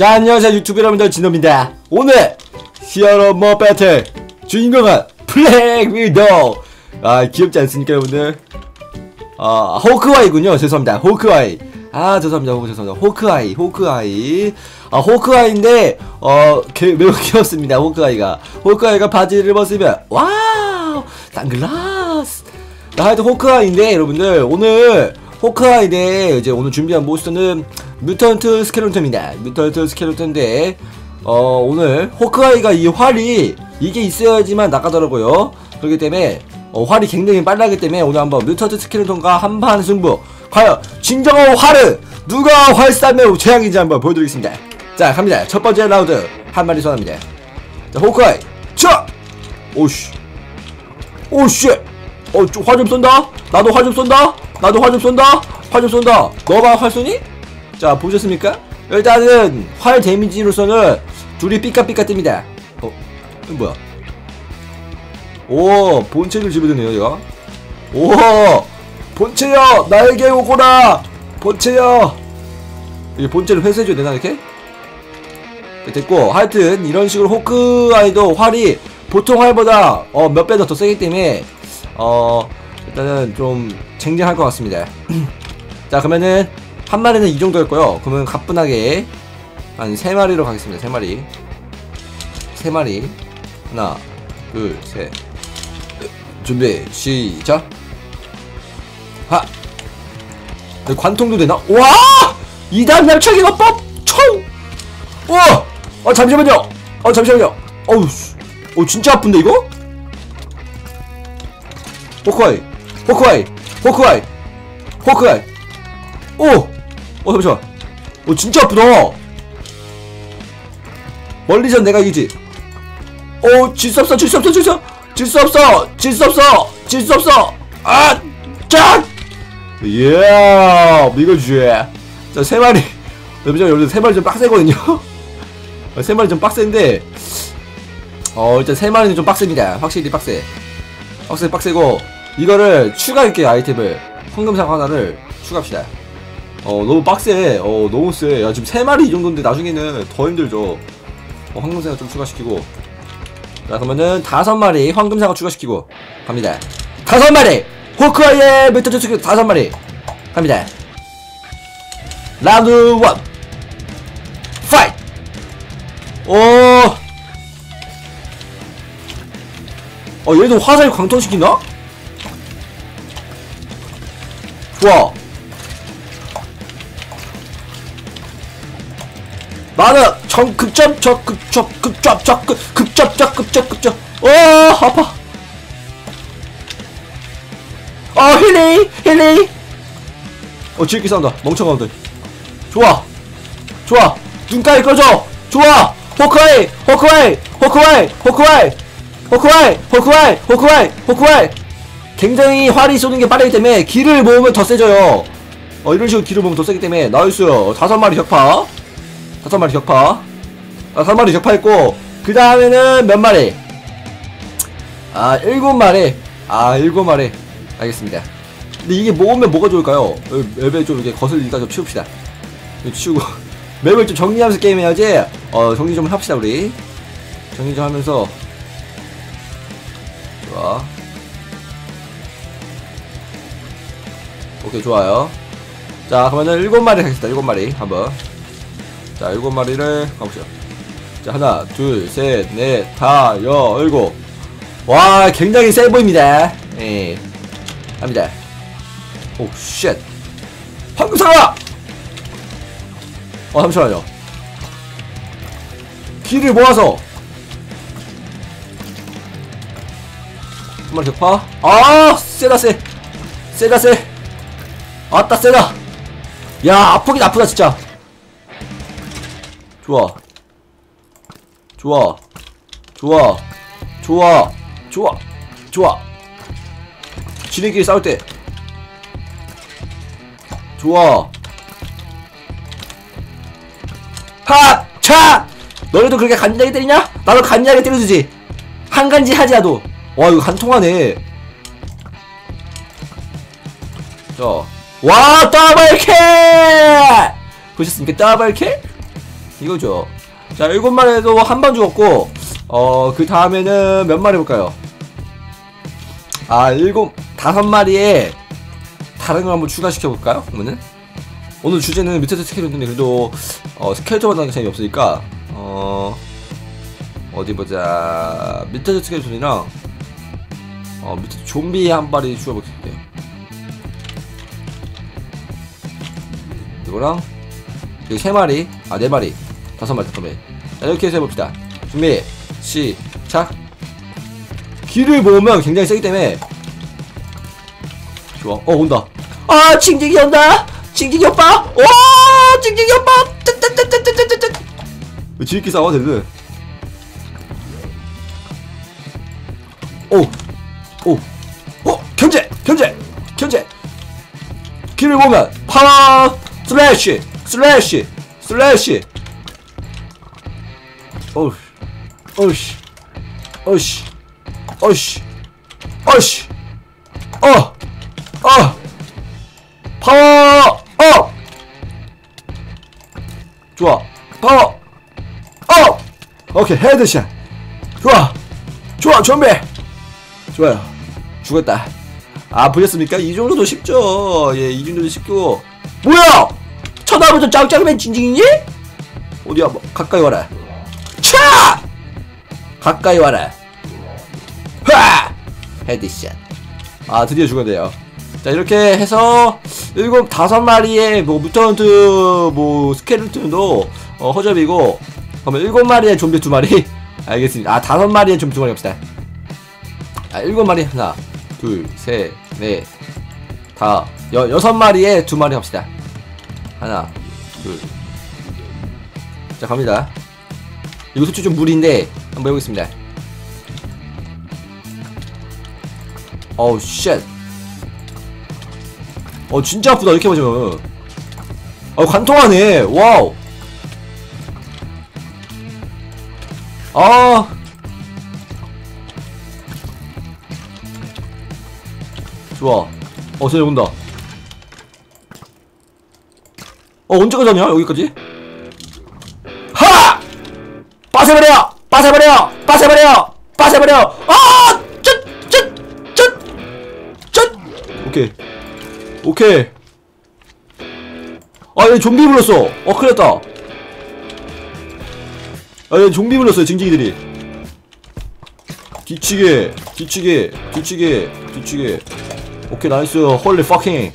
자 안녕하세요 유튜브 여러분들. 진호입니다. 오늘 히어로 머 배틀 주인공은 블랙 위도우. 아 귀엽지 않습니까 여러분들? 아 호크아이군요. 죄송합니다. 호크아이. 아 죄송합니다. 호, 죄송합니다. 호크아이 호크아이. 아 호크아이인데 어 개, 매우 귀엽습니다 호크아이가. 호크아이가 바지를 벗으면 와우 선글라스. 나 하여튼 호크아이인데 여러분들 오늘 호크아이 대 이제 오늘 준비한 모스터는 뮤턴트 스켈레톤입니다. 뮤턴트 스켈레톤인데 어 오늘 호크아이가 이 활이 이게 있어야지만 나가더라고요. 그렇기 때문에 어, 활이 굉장히 빨라기 때문에 오늘 한번 뮤턴트 스켈레톤과 한판 승부. 과연 진정한 활은 누가 활싸움의 최악인지 한번 보여드리겠습니다. 자 갑니다. 첫 번째 라운드 한 마리 선합니다. 자 호크아이 자 오씨. 오씨. 어화 좀 쏜다? 나도 화 좀 쏜다 나도 화좀 쏜다 화좀 쏜다 너가 활 쏘니? 자 보셨습니까? 일단은 활 데미지로서는 둘이 삐까삐까 뜹니다 어? 이거 뭐야 오 본체를 집어드네요 얘가 오 본체여 나에게 오거라 본체여 이게 본체를 회수해줘야 되나 이렇게? 네, 됐고 하여튼 이런 식으로 호크아이도 활이 보통 활보다 어, 몇 배더 세기 때문에 어 일단은 좀 쟁쟁할 것 같습니다. 자 그러면은 한 마리는 이 정도였고요. 그러면 가뿐하게 한 세 마리로 가겠습니다. 세 마리. 세 마리. 하나 둘셋. 준비 시작. 하! 네, 관통도 되나? 와! 2단 날차기 화법 총! 우와! 어 잠시만요. 어 잠시만요. 어우 어 진짜 아픈데 이거? 호크아이 호크아이 호크아이 호크아이. 오! 어 잠시만. 어 진짜 아프다. 멀리전 내가 이기지. 오 질 수 없어 질 수 없어 질수 질수 없어 질 수 없어 질 수 없어. 아! 짝! 예 이거지 자세 마리. 여러분 여러분 세 마리 좀 빡세거든요. 세 마리 좀 빡센데. 어 일단 세 마리는 좀 빡셉니다. 확실히 빡세. 확실히 빡세고 이거를 추가할게요 아이템을 황금상 하나를 추가합시다. 어 너무 빡세. 어 너무 세야 지금 세 마리 이 정도인데 나중에는 더 힘들죠. 어, 황금상어 좀 추가시키고. 자 그러면은 다섯 마리 황금상어 추가시키고 갑니다. 다섯 마리! 호크아이의 메타조스 다섯 마리! 갑니다. 라운드 원! 파이트! 오! 어, 얘도 화살 광ton시키나? 좋아. 나는 정 급접 적 급접 급접 적 급- 급접 적 급접. 어 아파. 어 힐리 힐리. 어 지르기 싸운다. 들 좋아. 좋아. 눈가에 꺼져. 좋아. 호크아이 호크아이 호크아이 호크아이 호크아이 호크아이 호크아이 호크아이 굉장히 활이 쏘는 게 빠르기 때문에 기를 모으면 더 세져요. 어 이런 식으로 기를 모으면 더 세기 때문에 나이스 다섯 마리 격파. 다섯 마리 격파. 아, 다섯 마리 격파했고 그 다음에는 몇 마리? 아 일곱 마리. 아 일곱 마리. 알겠습니다. 근데 이게 모으면 뭐가 좋을까요? 어, 맵에 좀 이렇게 거슬리니까 좀 치웁시다. 치우고. 맵을 좀 정리하면서 게임해야지. 어 정리 좀 합시다 우리. 정리 좀 하면서. 좋아 오케이 좋아요. 자 그러면은 일곱 마리 하겠습니다. 일곱 마리 한번. 자 일곱 마리를 가보시죠 자 하나 둘셋넷 다 여 일곱. 와 굉장히 세 보입니다. 예. 갑니다. 오쉣. 황금 사과! 어 잠시만요. 길을 모아서. 한마리 격파. 아 세다 세 세다 세 아따 세다. 야 아프긴 아프다 진짜. 좋아. 좋아. 좋아. 좋아. 좋아. 좋아. 지네끼리 싸울 때. 좋아. 하 차! 너희도 그렇게 간지나게 때리냐? 나도 간지나게 때려주지. 한간지 하지 나도. 와 이거 한 통하네. 자 와 더블킬 보셨습니까 더블킬 이거죠. 자, 일곱 마리도 한 번 죽었고, 어, 그 다음에는 몇 마리 볼까요? 아, 일곱, 다섯 마리에 다른 걸 한번 추가시켜 볼까요? 그러면은? 오늘 주제는 뮤테트 스켈레톤인데, 그래도, 어, 스켈레톤 하는 게 재미 없으니까, 어, 어디 보자. 뮤테트 스켈레톤이랑, 어, 뮤테트 좀비 한 마리 추가볼게 요. 이거랑, 여기 세 마리, 아, 네 마리, 다섯 마리, 다섯 마리. 자, 이렇게 해서 해봅시다. 준비, 시작. 길을 보면 굉장히 세기 때문에 좋아. 어 온다. 아 징징이 온다. 징징이 오빠. 오 징징이 오빠. 뜨뜨뜨뜨뜨뜨뜨. 지리끼 싸워 되드. 오. 오. 어 견제 견제 견제. 길을 보면 파워 슬래시 슬래시 슬래시. 어우 어우씨 어우씨 어우씨 어우씨 어! 어! 파워! 어! 좋아 파워! 어! 오케이 헤드샷 좋아 좋아 준비 좋아요 죽었다 아 보셨습니까? 이 정도도 쉽죠 예이 정도도 쉽고 뭐야! 쳐다보자 짱짱맨 징징이니? 어디야 뭐 가까이 와라. 차! 가까이 와라. 하! 헤드샷. 아 드디어 죽었네요. 자 이렇게 해서 일곱 다섯 마리의 뭐 무턴트 뭐 스켈레톤도 어, 허접이고 그러면 일곱 마리의 좀비 두 마리. 알겠습니다. 아 다섯 마리의 좀비 두 마리 합시다. 아 일곱 마리. 하나 둘 셋 넷 다 여 여섯 마리의 두 마리 합시다 하나 둘 자 갑니다. 이거 솔직히 좀 무리인데 한번 해보겠습니다. 어우 쉣. 어 진짜 아프다 이렇게 맞으면. 어 관통하네. 와우. 아. 좋아. 어 쟤네 온다 어 언제까지 하냐 여기까지? 하! 빠세버려! 빠세버려! 빠세버려! 빠세버려! 아! 쯧 쯧 쯧 쯧! 오케이. 오케이. 아얘 좀비 불렀어. 어 큰일났다. 아얘 좀비 불렀어요 징징이들이. 뒤치게 뒤치게 뒤치게 뒤치게. 오케이 나이스. 홀리 퍼킹.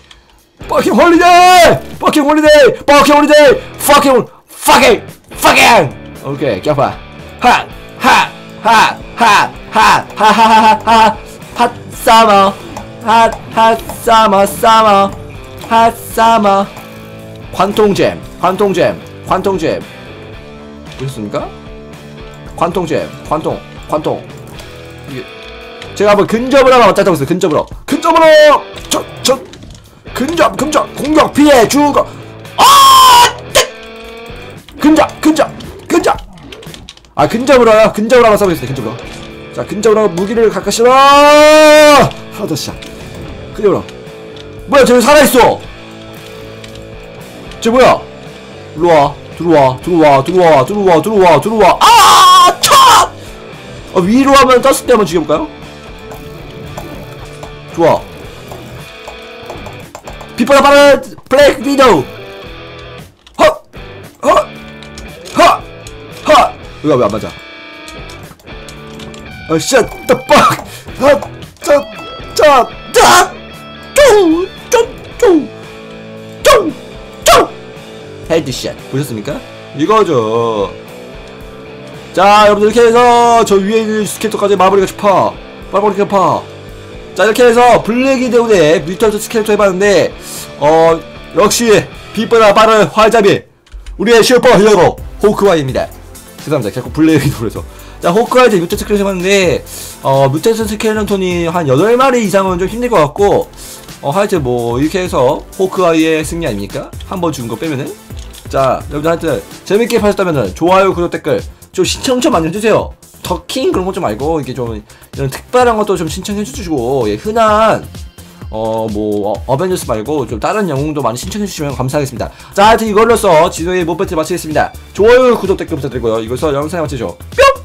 퍼킹 홀리데이 Fucking holiday! Fucking holiday! Fucking! Fucking! Fucking! 오케이, 잡아. 핫! 핫! 핫! 핫! 핫! 하하하하! 핫! 사머! 핫! 핫! 사머! 사머! 핫! 사머! 관통잼! 관통잼! 관통잼! 보셨습니까? 관통잼! 관통! 관통! 이게 제가 한번 근접을 하면 어쩌다고 했어요. 근접으로. 근접으로! 저, 저, 근접 근접. 공격 피해 주고. 아 근접 근접 근접. 아 근접으로요 근접으로 한번 써보겠습니다 근접으로. 자 근접으로 무기를 가까이 실어 하드샷 그대로. 뭐야 저기 살아있어. 쟤 뭐야? 일로와 들어와 들어와 들어와 들어와 들어와 들어와. 아 차! 아, 위로 하면 떴을 때 한번 죽여볼까요? 좋아 빛보다 빠른 블랙 위도우 헛! 헛! 헛! 헛! 이거 왜안 맞아 아, 쉣! the fuck! 아, 짜, 짜, 짜! 쫑! 쫑! 쫑! 쫑! 쫑! 헤드샷 보셨습니까? 이거죠 자 여러분들 이렇게 해서 저 위에 있는 스켈토까지 마무리가 싶어 마무리가 파. 자 이렇게 해서 블랙이 대우대 뮤턴트 스켈토 해봤는데 어 역시 빛보다 빠른 활잡이 우리의 슈퍼 히어로 호크와이입니다. 죄송합니다. 자꾸 블랙이 노래서. 자 호크와이 이제 뮤턴트 스켈토 해봤는데 어 뮤턴트 스켈레톤이 한 8마리 이상은 좀 힘들 것 같고 어 하여튼 뭐 이렇게 해서 호크아이의 승리 아닙니까? 한 번 준 거 빼면은. 자 여러분들 하여튼 재밌게 보셨다면은 좋아요 구독 댓글 좀 신청 좀 많이 해주세요 더킹 그런 거 좀 말고 이게 좀 이런 특별한 것도 좀 신청해 주시고 예, 흔한 어, 뭐, 어, 어벤져스 말고 좀 다른 영웅도 많이 신청해 주시면 감사하겠습니다. 자, 하여튼 이걸로써 진호의 모배틀 마치겠습니다. 좋아요, 구독, 댓글 부탁드리고요. 이것서 영상을 마치죠. 뿅!